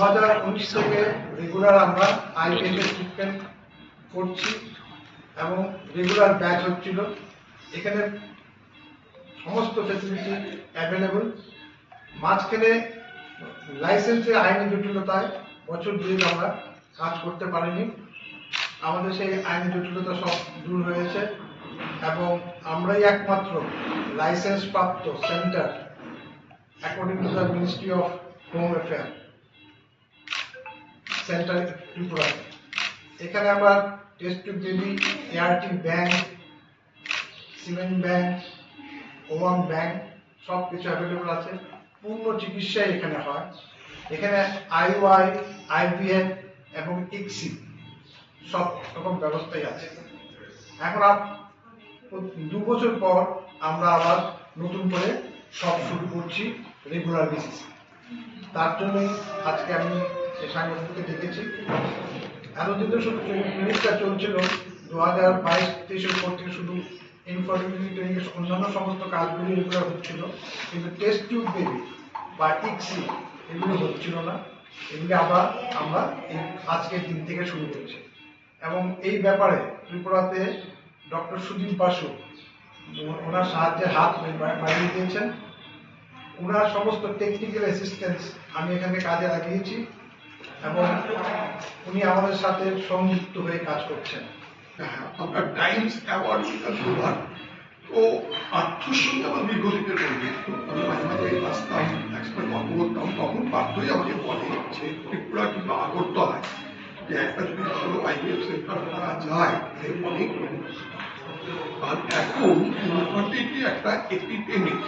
হাজার উনিশ থেকে রেগুলার আমরা আইপিএল ট্রিটমেন্ট করছি এবং রেগুলার ব্যাচ হচ্ছিল। এখানে সমস্ত ফেসিলিটি অ্যাভেলেবল মাঝখানে লাইসেন্সের আইনি জটিলতায় বছর দুই আমরা কাজ করতে পারিনি। আমাদের সেই আইনি জটিলতা সব দূর হয়েছে এবং আমরাই একমাত্র লাইসেন্স প্রাপ্ত centre according to the ministry of home affair centre Tripura. এখানে আমরা test tube baby ART bank semen bank one bank সব কিছু অ্যাভেলেবল আছে। পূর্ণ চিকিৎসাই এখানে হয়। এখানে আইওয়াই আইভিএফ এবং ইক্সি সব রকম ব্যবস্থাই আছে। এখন দু বছর পর আমরা আবার নতুন করে সব শুরু করছি রেগুলার বেসিস তার জন্যই আজকে আমি এই সাংবাদিককে ডেকেছি এতদিন তো শুধু ক্লিনিকটা চলছিল। দু হাজার বাইশ, তেইশের পর থেকে শুধু ইনফার্টিলিটি ক্লিনিকের অন্যান্য সমস্ত কাজগুলি রেগুলার হচ্ছিল। কিন্তু টেস্ট টিউব বেবি বা ইক্সি এগুলো হচ্ছিল না। এগুলি আবার আমরা এই আজকের দিন থেকে শুরু করছি। এবং এই ব্যাপারে ত্রিপুরাতে ডক্টর সুদীপ বাসু ওনার সাহায্যের হাত বাড়িয়ে দিয়েছেন। ওনার সমস্ত টেকনিক্যাল অ্যাসিস্ট্যান্স আমি এখানে কাজে লাগিয়েছি। এবং উনি আমাদের সাথে সংযুক্ত হয়ে কাজ করছেন। হ্যাঁ, আমরা টাইমস অ্যাওয়ার্ড পাঠ্যর আমার আমি মাঝে মাঝে আসতাম তখন পাঠ্যই আমাকে বলে যে ত্রিপুরা কিংবা আগরতলায় যে একটা যদি ভালো সেন্টার করা যায় অনেক আর এখন ইনফার্টিলিটি একটা এপিডেমিক।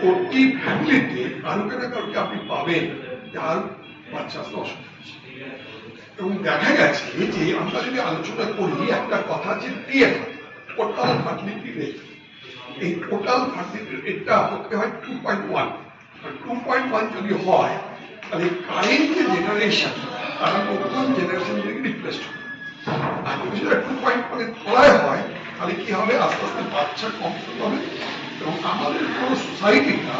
প্রতি ফ্যামিলিতে কারোকে না কারোকে আপনি পাবেন। যার আসতে অসুবিধা এবং দেখা গেছে যে আমরা যদি আলোচনা করি, একটা কথা যে টিএফ টোটাল ফার্টিলিটি রেট এই টোটাল ফার্টিলিটি রেটটা হতে হয় two point one two point one যদি হয়, তাহলে কারেন্ট যে জেনারেশন তারা নতুন জেনারেশন রিপ্লেস হবে। আর যদি সেটা টু পয়েন্ট ওয়ানের তলায় হয়, তাহলে কি হবে? আস্তে আস্তে বাচ্চা কম হবে। এবং আমাদের পুরো সোসাইটিটা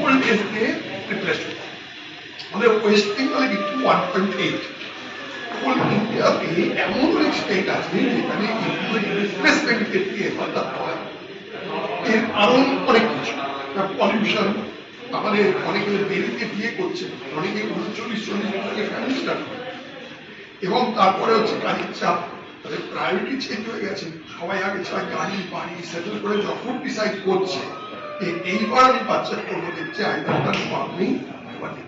ওল্ড এজ দিয়ে রিপ্লেস হবে আমাদের ওয়েস্ট বেঙ্গলে কিন্তু ওয়ান পয়েন্ট এইট এবং তারপরে হচ্ছে কাজের চাপ, তাদের প্রায়োরিটি চেঞ্জ হয়ে গেছে। সবাই আগে চায় গাড়ি, বাড়ি সেটেল করে যখন ডিসাইড করছে এইবার আমি বাচ্চা করব দেখছে আইদারটা নেই এবার নেই।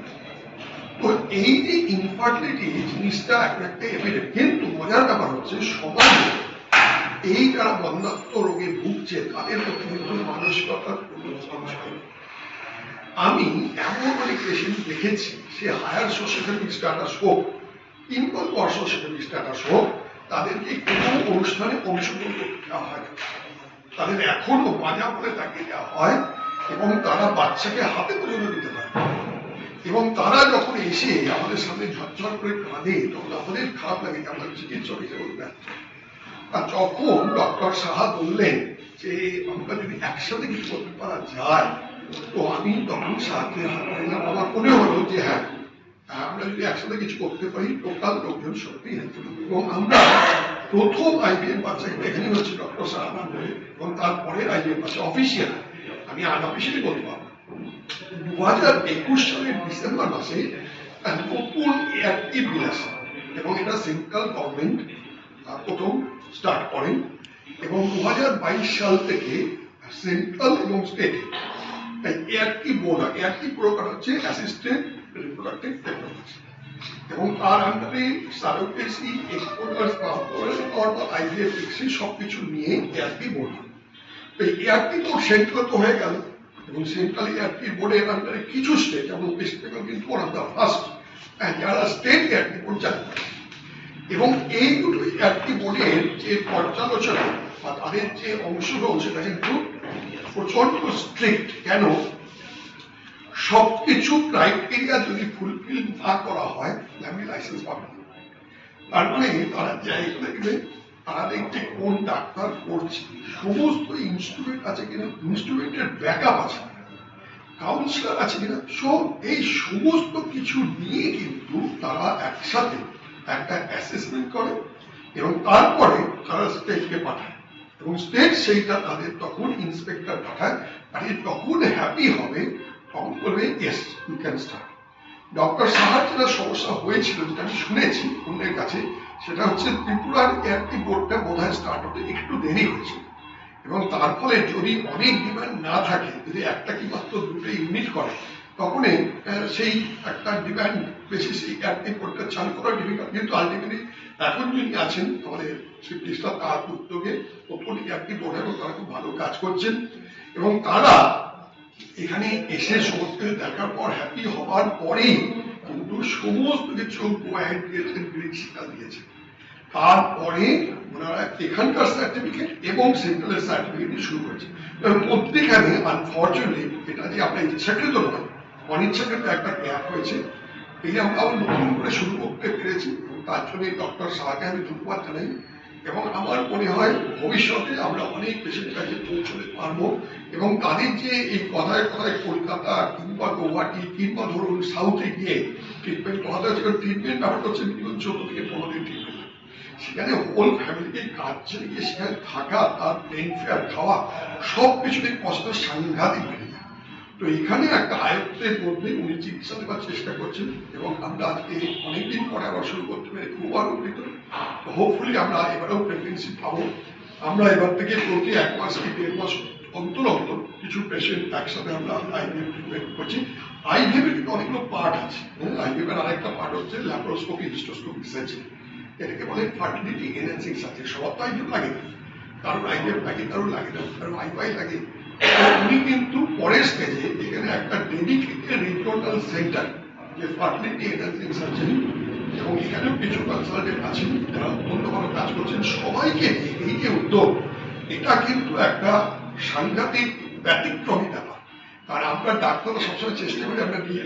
তো এই যে ইনফার্টিলিটি জিনিসটা একটা একটা কিন্তু মজার ব্যাপার হচ্ছে সমাজে এই যারা বন্ধাত্ম রোগে ভুগছে, তাদের মধ্যে কিন্তু মানসিকতার কোনো সমস্যা। আমি এমন অনেক পেশেন্ট দেখেছি, সে হায়ার সোশিয়াল স্ট্যাটাস হোক কিংবা সোশিয়াল স্ট্যাটাস হোক, তাদেরকে কোনো অনুষ্ঠানে অংশগ্রহণ করতে দেওয়া হয় না। তাদের এখনও মাজা করে তাকে দেওয়া হয় এবং তারা বাচ্চাকে হাতে পর্যন্ত দিতে পারে। এবং তারা যখন এসে আমাদের সামনে ঝরঝর করে কাঁদে, তখন আমাদের খারাপ লাগে যে আমরা চিকিৎসক হিসেবে ব্যর্থ আর যখন ডক্টর সাহা বললেন যে, আমরা যদি একসাথে কিছু করতে পারা যায়, তো আমি তখন সাহায্যের হাত বাড়ালাম আমার মনে হলো যে হ্যাঁ আমরা যদি একসাথে কিছু করতে পারি, টোটাল লোকজন সত্যি এবং আমরা প্রথম আইবিএম বাচ্চাকে এখানে হচ্ছে ডক্টর সাহা নাম বলে এবং তারপরে আইবিএম বাচ্চা অফিসিয়াল আমি আনঅফিসিয়ালি বলতে পারব দু হাজার একুশ সালের ডিসেম্বর মাসে একটা নতুন এআরটি বিল আসে এবং এটা সেন্ট্রাল গভর্নমেন্ট প্রথম স্টার্ট করেন এবং দু হাজার বাইশ সাল থেকে সেন্ট্রাল এবং স্টেট। এআরটি বোর্ড, এআরটি প্রকার হচ্ছে অ্যাসিস্ট্যান্ট রিপ্রোডাক্টিভ টেকনোলজি এবং তার আন্ডারে সারোগেসি, এক্সপোর্টার্স বা আইভিএফ সব কিছু নিয়ে এআরটি বোর্ড। তো এআরটি বোর্ড সেন্ট্রাল তো হয়ে গেল। এবং সেন্ট্রাল এআরটি বোর্ডের আন্ডারে কিছু স্টেট যেমন ওয়েস্ট বেঙ্গল কিন্তু ওয়ান অফ দ্য ফার্স্ট যারা স্টেট এআরটি বোর্ড চালু এবং এই দুটো এআরটি বোর্ডের যে পর্যালোচনা বা তাদের যে অংশগ্রহণ সেটা কিন্তু প্রচণ্ড স্ট্রিক্ট কেন? সবকিছু ক্রাইটেরিয়া যদি ফুলফিল না করা হয় আমি লাইসেন্স পাবো তার মানে তারা জায়গা দেখবে তারা দেখছে কোন ডাক্তার করছে সমস্ত ইনস্ট্রুমেন্ট আছে কিনা ইনস্ট্রুমেন্টের ব্যাকআপ আছে কাউন্সিলর আছে কিনা সো এই সমস্ত কিছু নিয়ে কিন্তু তারা একসাথে একটা অ্যাসেসমেন্ট করে এবং তারপরে তারা স্টেটকে পাঠায়। এবং স্টেট সেইটা তাদের তখন ইন্সপেক্টর পাঠায় আর তখন হ্যাপি হবে, তখন বলবে yes you can start doctor সাহার যেটা সমস্যা হয়েছিল, যেটা আমি শুনেছি অন্যের কাছে সেটা হচ্ছে ত্রিপুরার এয়ারটি বোর্ডটা বোধহয় স্টার্ট হতে একটু দেরি হয়েছে। এবং তার ফলে যদি অনেক ডিমান্ড না থাকে, যদি একটা কি মাত্র দুটো ইউনিট করে তখন সেই একটা ডিমান্ড বেশি সেই এয়ারটি বোর্ডটা চালু করা ডিফিকাল্ট কিন্তু আলটিমেটলি এখন যিনি আছেন, আমাদের শ্রী কৃষ্ণা তার উদ্যোগে ওপর এয়ারটি বোর্ড এবং তারা খুব ভালো কাজ করছেন। এবং তারা এখানে এসে সমস্ত দেখার পর হ্যাপি হওয়ার পরেই কিন্তু সমস্ত কিছু পয়েন্ট দিয়েছেন তিনি শিক্ষা দিয়েছেন। তারপরে ওনারা এখানকার সার্টিফিকেট এবং সেন্ট্রালের সার্টিফিকেট শুরু করেছে প্রত্যেকখানে আনফর্চুনেটলি এটা যে আপনার ইচ্ছাকৃত নয়, অনিচ্ছাকৃত একটা গ্যাপ হয়েছে। এই আমরা নতুন করে শুরু করতে পেরেছি তার জন্য ডক্টর শাহকে আমি ধন্যবাদ জানাই। এবং আমার মনে হয় ভবিষ্যতে আমরা অনেক পেশেন্টের কাছে পৌঁছতে পারব। এবং তাদের যে এই কথায় কথায় কলকাতা কিংবা গৌহাটি কিংবা ধরুন সাউথে গিয়ে ট্রিটমেন্ট করাতে হচ্ছে কারণ ট্রিটমেন্ট ব্যাপারটা হচ্ছে মিনিমাম চোদ্দ থেকে পনেরো দিন ট্রিটমেন্ট সেখানে হোল ফ্যামিলিকে কাজ ছেড়ে গিয়ে সেখানে থাকা, তার প্লেন ফেয়ার খাওয়া, সব কিছুতেই কষ্ট সাংঘাতিক বেড়ে যায়। তো এখানে একটা আয়ত্তের মধ্যে উনি চিকিৎসা দেওয়ার চেষ্টা করছেন এবং আমরা আজকে অনেকদিন পরে আবার শুরু করতে পেরে খুব আনন্দিত। হোপফুলি আমরা এবারেও প্রেগনেন্সি পাবো। আমরা এবার থেকে প্রতি এক মাস কি দেড় মাস অন্তর অন্তর কিছু পেশেন্ট একসাথে আমরা আইভিএফ ট্রিটমেন্ট করছি। আইভিএফ এর কিন্তু অনেকগুলো পার্ট আছে। আইভিএফ এর আরেকটা পার্ট হচ্ছে ল্যাপ্রোস্কোপি হিস্টোস্কোপি সার্জারি এটাকে বলে ফার্টিলিটি এনহ্যান্সিং সার্জারি সবার তো আইভিএফ লাগে। না কারোর আইভিএফ লাগে কারোর লাগে না কারোর আইভাই লাগে। উনি কিন্তু পরের স্টেজে এখানে একটা ডেডিকেটেড রিজিওনাল সেন্টার যে ফার্টিলিটি এনহ্যান্সিং সার্জারি এখানেও কিছু কনসালটেন্ট আছেন যারা অন্য কোনো কাজ করছেন। সবাইকে এই যে উদ্যোগ, এটা কিন্তু একটা সাংঘাতিক ব্যতিক্রমী ব্যাপার। কারণ আমরা ডাক্তাররা সবসময় চেষ্টা করি আমরা নিয়ে